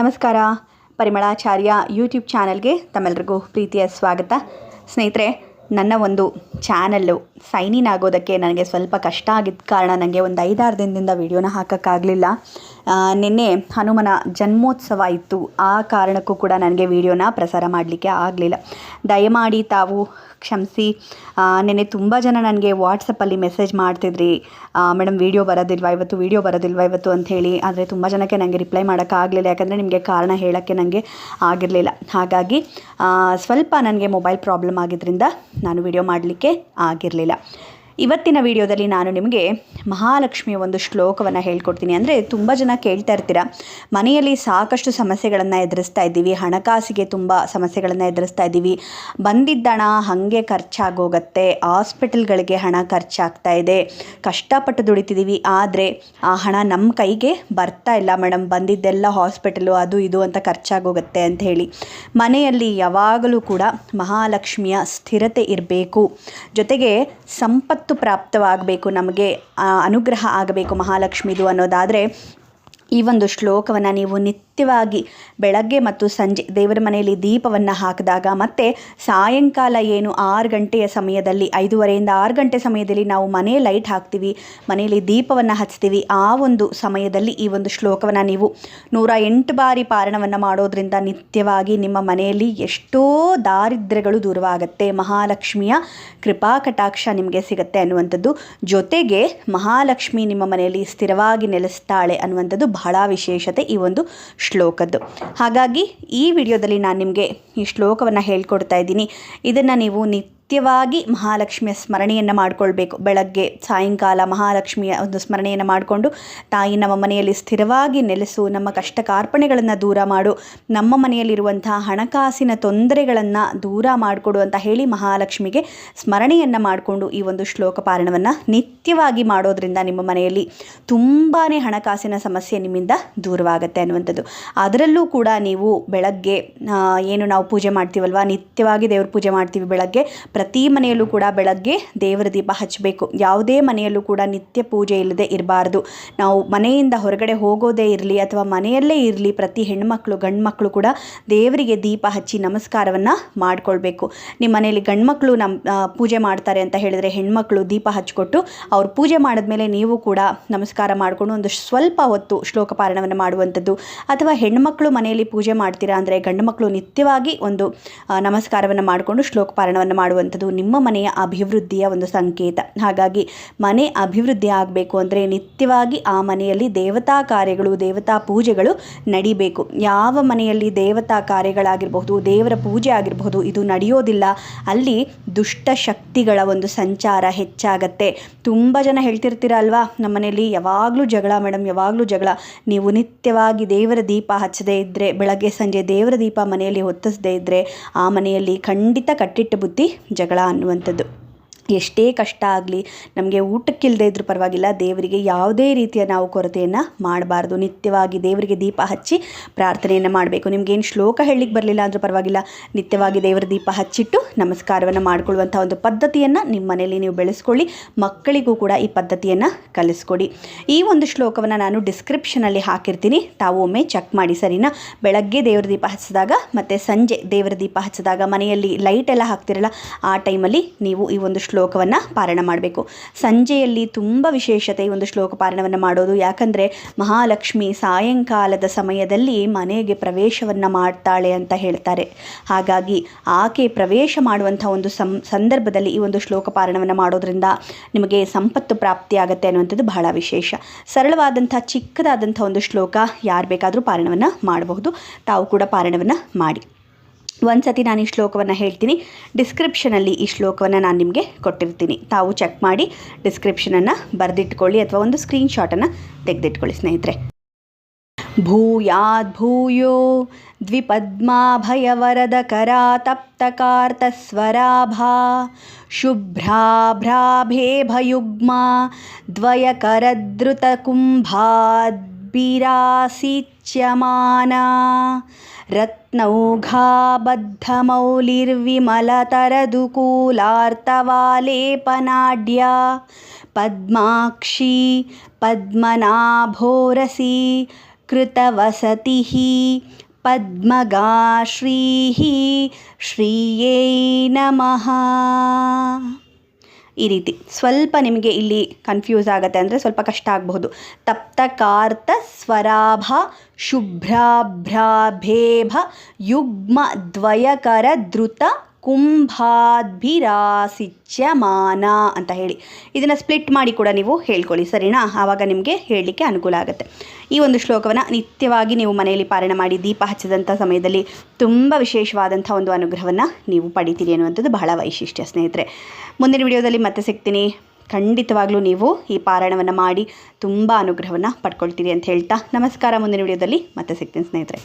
ನಮಸ್ಕಾರ. ಪರಿಮಳಾಚಾರ್ಯ ಯೂಟ್ಯೂಬ್ ಚಾನಲ್ಗೆ ತಮ್ಮೆಲ್ರಿಗೂ ಪ್ರೀತಿಯ ಸ್ವಾಗತ. ಸ್ನೇಹಿತರೆ ನನ್ನ ಒಂದು ಚಾನಲ್ಲು ಸೈನ್ ಇನ್ ಆಗೋದಕ್ಕೆ ನನಗೆ ಸ್ವಲ್ಪ ಕಷ್ಟ ಆಗಿದ್ದ ಕಾರಣ ನನಗೆ ಒಂದು ಐದಾರು ದಿನದಿಂದ ವಿಡಿಯೋನ ಹಾಕೋಕ್ಕಾಗಲಿಲ್ಲ. ನಿನ್ನೆ ಹನುಮನ ಜನ್ಮೋತ್ಸವ ಇತ್ತು. ಆ ಕಾರಣಕ್ಕೂ ಕೂಡ ನನಗೆ ವಿಡಿಯೋನ ಪ್ರಸಾರ ಮಾಡಲಿಕ್ಕೆ ಆಗಲಿಲ್ಲ. ದಯಮಾಡಿ ತಾವು ಕ್ಷಮಿಸಿ. ನಿನ್ನೆ ತುಂಬ ಜನ ನನಗೆ ವಾಟ್ಸಪ್ಪಲ್ಲಿ ಮೆಸೇಜ್ ಮಾಡ್ತಿದ್ರಿ. ಮೇಡಮ್ ವೀಡಿಯೋ ಬರೋದಿಲ್ವಾ? ಇವತ್ತು ವೀಡಿಯೋ ಬರೋದಿಲ್ವಾ ಇವತ್ತು ಅಂಥೇಳಿ ಆದರೆ ತುಂಬ ಜನಕ್ಕೆ ನನಗೆ ರಿಪ್ಲೈ ಮಾಡೋಕ್ಕಾಗಲಿಲ್ಲ ಯಾಕಂದರೆ ನಿಮಗೆ ಕಾರಣ ಹೇಳೋಕ್ಕೆ ನನಗೆ ಆಗಿರಲಿಲ್ಲ. ಹಾಗಾಗಿ ಸ್ವಲ್ಪ ನನಗೆ ಮೊಬೈಲ್ ಪ್ರಾಬ್ಲಮ್ ಆಗಿದ್ದರಿಂದ ನಾನು ವಿಡಿಯೋ ಮಾಡಲಿಕ್ಕೆ ಆಗಿರಲಿಲ್ಲ. ಇವತ್ತಿನ ವಿಡಿಯೋದಲ್ಲಿ ನಾನು ನಿಮಗೆ ಮಹಾಲಕ್ಷ್ಮಿಯ ಒಂದು ಶ್ಲೋಕವನ್ನು ಹೇಳ್ಕೊಡ್ತೀನಿ. ಅಂದರೆ ತುಂಬ ಜನ ಕೇಳ್ತಾ ಇರ್ತೀರ, ಮನೆಯಲ್ಲಿ ಸಾಕಷ್ಟು ಸಮಸ್ಯೆಗಳನ್ನು ಎದುರಿಸ್ತಾ ಇದ್ದೀವಿ, ಹಣಕಾಸಿಗೆ ತುಂಬ ಸಮಸ್ಯೆಗಳನ್ನು ಎದುರಿಸ್ತಾ ಇದ್ದೀವಿ ಬಂದಿದ್ದ ಹಣ ಹಾಗೆ ಖರ್ಚಾಗೋಗತ್ತೆ, ಹಾಸ್ಪಿಟಲ್ಗಳಿಗೆ ಹಣ ಖರ್ಚಾಗ್ತಾ ಇದೆ, ಕಷ್ಟಪಟ್ಟು ದುಡಿತಿದ್ದೀವಿ, ಆದರೆ ಆ ಹಣ ನಮ್ಮ ಕೈಗೆ ಬರ್ತಾ ಇಲ್ಲ ಮೇಡಮ್ ಬಂದಿದ್ದೆಲ್ಲ ಹಾಸ್ಪಿಟಲು, ಅದು ಇದು ಅಂತ ಖರ್ಚಾಗೋಗುತ್ತೆ ಅಂತ ಹೇಳಿ. ಮನೆಯಲ್ಲಿ ಯಾವಾಗಲೂ ಕೂಡ ಮಹಾಲಕ್ಷ್ಮಿಯ ಸ್ಥಿರತೆ ಇರಬೇಕು. ಜೊತೆಗೆ ಸಂಪತ್ತು ಪ್ರಾಪ್ತವಾಗಬೇಕು ನಮಗೆ ಅನುಗ್ರಹ ಆಗಬೇಕು ಮಹಾಲಕ್ಷ್ಮಿದು ಅನ್ನೋದಾದರೆ ಈ ಒಂದು ಶ್ಲೋಕವನ್ನು ನೀವು ನಿತ್ಯವಾಗಿ ಬೆಳಗ್ಗೆ ಮತ್ತು ಸಂಜೆ ದೇವರ ಮನೆಯಲ್ಲಿ ದೀಪವನ್ನು ಹಾಕಿದಾಗ ಮತ್ತು ಸಾಯಂಕಾಲ ಏನು ಆರು ಗಂಟೆಯ ಸಮಯದಲ್ಲಿ, ಐದೂವರೆಯಿಂದ ಆರು ಗಂಟೆ ಸಮಯದಲ್ಲಿ ನಾವು ಮನೆ ಲೈಟ್ ಹಾಕ್ತೀವಿ, ಮನೆಯಲ್ಲಿ ದೀಪವನ್ನು ಹಚ್ತೀವಿ, ಆ ಒಂದು ಸಮಯದಲ್ಲಿ ಈ ಒಂದು ಶ್ಲೋಕವನ್ನು ನೀವು ನೂರ ಎಂಟು ಬಾರಿ ಪಾರಣವನ್ನು ಮಾಡೋದ್ರಿಂದ ನಿತ್ಯವಾಗಿ ನಿಮ್ಮ ಮನೆಯಲ್ಲಿ ಎಷ್ಟೋ ದಾರಿದ್ರ್ಯಗಳು ದೂರವಾಗುತ್ತೆ. ಮಹಾಲಕ್ಷ್ಮಿಯ ಕೃಪಾ ಕಟಾಕ್ಷ ನಿಮಗೆ ಸಿಗುತ್ತೆ ಅನ್ನುವಂಥದ್ದು. ಜೊತೆಗೆ ಮಹಾಲಕ್ಷ್ಮಿ ನಿಮ್ಮ ಮನೆಯಲ್ಲಿ ಸ್ಥಿರವಾಗಿ ನೆಲೆಸ್ತಾಳೆ ಅನ್ನುವಂಥದ್ದು ಬಹಳ ವಿಶೇಷತೆ ಈ ಒಂದು ಶ್ಲೋಕದ್ದು. ಹಾಗಾಗಿ ಈ ವಿಡಿಯೋದಲ್ಲಿ ನಾನು ನಿಮಗೆ ಈ ಶ್ಲೋಕವನ್ನು ಹೇಳ್ಕೊಡ್ತಾ ಇದ್ದೀನಿ. ಇದನ್ನು ನೀವು ನಿತ್ಯವಾಗಿ ಮಹಾಲಕ್ಷ್ಮಿಯ ಸ್ಮರಣೆಯನ್ನು ಮಾಡಿಕೊಳ್ಬೇಕು. ಬೆಳಗ್ಗೆ ಸಾಯಂಕಾಲ ಮಹಾಲಕ್ಷ್ಮಿಯ ಒಂದು ಸ್ಮರಣೆಯನ್ನು ಮಾಡಿಕೊಂಡು ತಾಯಿ ನಮ್ಮ ಮನೆಯಲ್ಲಿ ಸ್ಥಿರವಾಗಿ ನೆಲೆಸು, ನಮ್ಮ ಕಷ್ಟ ಕಾರ್ಪಣೆಗಳನ್ನು ದೂರ ಮಾಡು, ನಮ್ಮ ಮನೆಯಲ್ಲಿರುವಂತಹ ಹಣಕಾಸಿನ ತೊಂದರೆಗಳನ್ನು ದೂರ ಮಾಡಿಕೊಡು ಅಂತ ಹೇಳಿ ಮಹಾಲಕ್ಷ್ಮಿಗೆ ಸ್ಮರಣೆಯನ್ನು ಮಾಡಿಕೊಂಡು ಈ ಒಂದು ಶ್ಲೋಕ ಪಾರಣವನ್ನು ನಿತ್ಯವಾಗಿ ಮಾಡೋದ್ರಿಂದ ನಿಮ್ಮ ಮನೆಯಲ್ಲಿ ತುಂಬಾ ಹಣಕಾಸಿನ ಸಮಸ್ಯೆ ನಿಮ್ಮಿಂದ ದೂರವಾಗುತ್ತೆ ಅನ್ನುವಂಥದ್ದು. ಅದರಲ್ಲೂ ಕೂಡ ನೀವು ಬೆಳಗ್ಗೆ ಏನು ನಾವು ಪೂಜೆ ಮಾಡ್ತೀವಲ್ವ? ನಿತ್ಯವಾಗಿ ದೇವ್ರ ಪೂಜೆ ಮಾಡ್ತೀವಿ ಬೆಳಗ್ಗೆ. ಪ್ರತಿ ಮನೆಯಲ್ಲೂ ಕೂಡ ಬೆಳಗ್ಗೆ ದೇವರ ದೀಪ ಹಚ್ಚಬೇಕು. ಯಾವುದೇ ಮನೆಯಲ್ಲೂ ಕೂಡ ನಿತ್ಯ ಪೂಜೆ ಇಲ್ಲದೆ ಇರಬಾರ್ದು. ನಾವು ಮನೆಯಿಂದ ಹೊರಗಡೆ ಹೋಗೋದೇ ಇರಲಿ ಅಥವಾ ಮನೆಯಲ್ಲೇ ಇರಲಿ ಪ್ರತಿ ಹೆಣ್ಮಕ್ಳು ಗಂಡು ಮಕ್ಕಳು ಕೂಡ ದೇವರಿಗೆ ದೀಪ ಹಚ್ಚಿ ನಮಸ್ಕಾರವನ್ನು ಮಾಡಿಕೊಳ್ಬೇಕು. ನಿಮ್ಮ ಮನೆಯಲ್ಲಿ ಗಂಡ್ಮಕ್ಳು ನಮ್ಮ ಪೂಜೆ ಮಾಡ್ತಾರೆ ಅಂತ ಹೇಳಿದರೆ ಹೆಣ್ಮಕ್ಳು ದೀಪ ಹಚ್ಚಿಕೊಟ್ಟು ಅವ್ರು ಪೂಜೆ ಮಾಡಿದ್ಮೇಲೆ ನೀವು ಕೂಡ ನಮಸ್ಕಾರ ಮಾಡಿಕೊಂಡು ಒಂದು ಸ್ವಲ್ಪ ಹೊತ್ತು ಶ್ಲೋಕ ಪಾರಣವನ್ನು ಮಾಡುವಂಥದ್ದು. ಅಥವಾ ಹೆಣ್ಮಕ್ಳು ಮನೆಯಲ್ಲಿ ಪೂಜೆ ಮಾಡ್ತೀರಾ ಅಂದರೆ ಗಂಡು ಮಕ್ಕಳು ನಿತ್ಯವಾಗಿ ಒಂದು ನಮಸ್ಕಾರವನ್ನು ಮಾಡಿಕೊಂಡು ಶ್ಲೋಕ ಪಾರಣವನ್ನು ಮಾಡುವಂಥದ್ದು. ನಿಮ್ಮ ಮನೆಯ ಅಭಿವೃದ್ಧಿಯ ಒಂದು ಸಂಕೇತ. ಹಾಗಾಗಿ ಮನೆ ಅಭಿವೃದ್ಧಿ ಆಗಬೇಕು ಅಂದರೆ ನಿತ್ಯವಾಗಿ ಆ ಮನೆಯಲ್ಲಿ ದೇವತಾ ಕಾರ್ಯಗಳು, ದೇವತಾ ಪೂಜೆಗಳು ನಡಿಬೇಕು. ಯಾವ ಮನೆಯಲ್ಲಿ ದೇವತಾ ಕಾರ್ಯಗಳಾಗಿರಬಹುದು, ದೇವರ ಪೂಜೆ ಆಗಿರಬಹುದು, ಇದು ನಡೆಯೋದಿಲ್ಲ. ಅಲ್ಲಿ ದುಷ್ಟ ಶಕ್ತಿಗಳ ಒಂದು ಸಂಚಾರ ಹೆಚ್ಚಾಗತ್ತೆ. ತುಂಬ ಜನ ಹೇಳ್ತಿರ್ತೀರ ಅಲ್ವಾ, ನಮ್ಮ ಮನೆಯಲ್ಲಿ ಯಾವಾಗಲೂ ಜಗಳ ಮೇಡಮ್ ಯಾವಾಗಲೂ ಜಗಳ. ನೀವು ನಿತ್ಯವಾಗಿ ದೇವರ ದೀಪ ಹಚ್ಚದೇ ಇದ್ದರೆ ಬೆಳಗ್ಗೆ, ಸಂಜೆ ದೇವರ ದೀಪ ಮನೆಯಲ್ಲಿ ಹೊತ್ತಿಸದೇ ಇದ್ದರೆ ಆ ಮನೆಯಲ್ಲಿ ಖಂಡಿತ ಕಟ್ಟಿಟ್ಟ ಬುದ್ಧಿ ಜಗಳ ಅನ್ನುವಂಥದ್ದು. ಎಷ್ಟೇ ಕಷ್ಟ ಆಗಲಿ, ನಮಗೆ ಊಟಕ್ಕಿಲ್ಲದೆ ಇದ್ರೂ ಪರವಾಗಿಲ್ಲ, ದೇವರಿಗೆ ಯಾವುದೇ ರೀತಿಯ ನಾವು ಕೊರತೆಯನ್ನು ಮಾಡಬಾರ್ದು. ನಿತ್ಯವಾಗಿ ದೇವರಿಗೆ ದೀಪ ಹಚ್ಚಿ ಪ್ರಾರ್ಥನೆಯನ್ನು ಮಾಡಬೇಕು. ನಿಮಗೇನು ಶ್ಲೋಕ ಹೇಳಲಿಕ್ಕೆ ಬರಲಿಲ್ಲ ಅಂದರೂ ಪರವಾಗಿಲ್ಲ. ನಿತ್ಯವಾಗಿ ದೇವರ ದೀಪ ಹಚ್ಚಿಟ್ಟು ನಮಸ್ಕಾರವನ್ನು ಮಾಡಿಕೊಳ್ಳುವಂಥ ಒಂದು ಪದ್ಧತಿಯನ್ನು ನಿಮ್ಮ ಮನೆಯಲ್ಲಿ ನೀವು ಬೆಳೆಸ್ಕೊಳ್ಳಿ. ಮಕ್ಕಳಿಗೂ ಕೂಡ ಈ ಪದ್ಧತಿಯನ್ನು ಕಲಿಸ್ಕೊಡಿ. ಈ ಒಂದು ಶ್ಲೋಕವನ್ನು ನಾನು ಡಿಸ್ಕ್ರಿಪ್ಷನಲ್ಲಿ ಹಾಕಿರ್ತೀನಿ. ತಾವು ಒಮ್ಮೆ ಚೆಕ್ ಮಾಡಿ, ಸರಿನಾ? ಬೆಳಗ್ಗೆ ದೇವರ ದೀಪ ಹಚ್ಚಿದಾಗ ಮತ್ತು ಸಂಜೆ ದೇವರ ದೀಪ ಹಚ್ಚಿದಾಗ ಮನೆಯಲ್ಲಿ ಲೈಟ್ ಎಲ್ಲ ಹಾಕ್ತಿರಲ್ಲ, ಆ ಟೈಮಲ್ಲಿ ನೀವು ಈ ಒಂದು ಶ್ಲೋಕವನ್ನು ಪಾರಾಯಣ ಮಾಡಬೇಕು. ಸಂಜೆಯಲ್ಲಿ ತುಂಬ ವಿಶೇಷತೆ ಈ ಒಂದು ಶ್ಲೋಕ ಪಾರಾಯಣವನ್ನು ಮಾಡೋದು. ಯಾಕಂದರೆ ಮಹಾಲಕ್ಷ್ಮಿ ಸಾಯಂಕಾಲದ ಸಮಯದಲ್ಲಿ ಮನೆಗೆ ಪ್ರವೇಶವನ್ನು ಮಾಡ್ತಾಳೆ ಅಂತ ಹೇಳ್ತಾರೆ. ಹಾಗಾಗಿ ಆಕೆ ಪ್ರವೇಶ ಮಾಡುವಂಥ ಒಂದು ಸಂ, ಸಂದರ್ಭದಲ್ಲಿ ಈ ಒಂದು ಶ್ಲೋಕ ಪಾರಾಯಣವನ್ನು ಮಾಡೋದ್ರಿಂದ ನಿಮಗೆ ಸಂಪತ್ತು ಪ್ರಾಪ್ತಿಯಾಗತ್ತೆ ಅನ್ನುವಂಥದ್ದು ಬಹಳ ವಿಶೇಷ. ಸರಳವಾದಂಥ, ಚಿಕ್ಕದಾದಂಥ ಒಂದು ಶ್ಲೋಕ ಯಾರು ಬೇಕಾದರೂ ಪಾರಾಯಣವನ್ನು ಮಾಡಬಹುದು. ತಾವು ಕೂಡ ಪಾರಾಯಣವನ್ನು ಮಾಡಿ. ಒಂದು ಸತಿ ನಾನು ಈ ಶ್ಲೋಕವನ್ನು ಹೇಳ್ತೀನಿ. ಡಿಸ್ಕ್ರಿಪ್ಷನಲ್ಲಿ ಈ ಶ್ಲೋಕವನ್ನು ನಾನು ನಿಮಗೆ ಕೊಟ್ಟಿರ್ತೀನಿ. ತಾವು ಚೆಕ್ ಮಾಡಿ ಡಿಸ್ಕ್ರಿಪ್ಷನನ್ನು ಬರೆದಿಟ್ಕೊಳ್ಳಿ ಅಥವಾ ಒಂದು ಸ್ಕ್ರೀನ್ಶಾಟನ್ನು ತೆಗೆದಿಟ್ಕೊಳ್ಳಿ, ಸ್ನೇಹಿತರೆ. ಭೂಯಾದ್ಭೂಯೋ ದ್ವಿಪದ್ಮಾಭಯವರದಕರಾ ತಪ್ತಕಾರ್ತಸ್ವರಾಭಾ ಶುಭ್ರಾಭ್ರಾಭೇಭಯುಗ್ಮಾ बिरासिच्यमाना रत्नौघाबद्धमौलिर्विमलतरदुकूलार्तवालेपनाड्या पद्माक्षी पद्मनाभोरसी कृतवसतिः पद्मगाश्रीः श्रीयै नमः ಈ ರೀತಿ. ಸ್ವಲ್ಪ ನಿಮಗೆ ಇಲ್ಲಿ ಕನ್ಫ್ಯೂಸ್ ಆಗುತ್ತೆ ಅಂದರೆ ಸ್ವಲ್ಪ ಕಷ್ಟ ಆಗಬಹುದು. ತಪ್ತಕಾರ್ತ ಸ್ವರಾಭ ಶುಭ್ರಾಭ್ರಾಭೇಭ ಯುಗ್ಮ ದ್ವಯಕರ ಧೃತ ಕುಂಭಾದ್ಭಿರಾಸಿಚ್ಯಮಾನ ಅಂತ ಹೇಳಿ. ಇದನ್ನು ಸ್ಪ್ಲಿಟ್ ಮಾಡಿ ಕೂಡ ನೀವು ಹೇಳ್ಕೊಳ್ಳಿ, ಸರಿನಾ? ಆವಾಗ ನಿಮಗೆ ಹೇಳಲಿಕ್ಕೆ ಅನುಕೂಲ ಆಗುತ್ತೆ. ಈ ಒಂದು ಶ್ಲೋಕವನ್ನು ನಿತ್ಯವಾಗಿ ನೀವು ಮನೆಯಲ್ಲಿ ಪಾರಾಯಣ ಮಾಡಿ, ದೀಪ ಹಚ್ಚಿದಂಥ ಸಮಯದಲ್ಲಿ ತುಂಬ ವಿಶೇಷವಾದಂಥ ಒಂದು ಅನುಗ್ರಹವನ್ನು ನೀವು ಪಡಿತೀರಿ ಅನ್ನುವಂಥದ್ದು ಬಹಳ ವೈಶಿಷ್ಟ್ಯ, ಸ್ನೇಹಿತರೆ. ಮುಂದಿನ ವಿಡಿಯೋದಲ್ಲಿ ಮತ್ತೆ ಸಿಗ್ತೀನಿ. ಖಂಡಿತವಾಗ್ಲೂ ನೀವು ಈ ಪಾರಾಯಣವನ್ನು ಮಾಡಿ ತುಂಬ ಅನುಗ್ರಹವನ್ನು ಪಡ್ಕೊಳ್ತೀರಿ ಅಂತ ಹೇಳ್ತಾ ನಮಸ್ಕಾರ. ಮುಂದಿನ ವಿಡಿಯೋದಲ್ಲಿ ಮತ್ತೆ ಸಿಗ್ತೀನಿ, ಸ್ನೇಹಿತರೆ.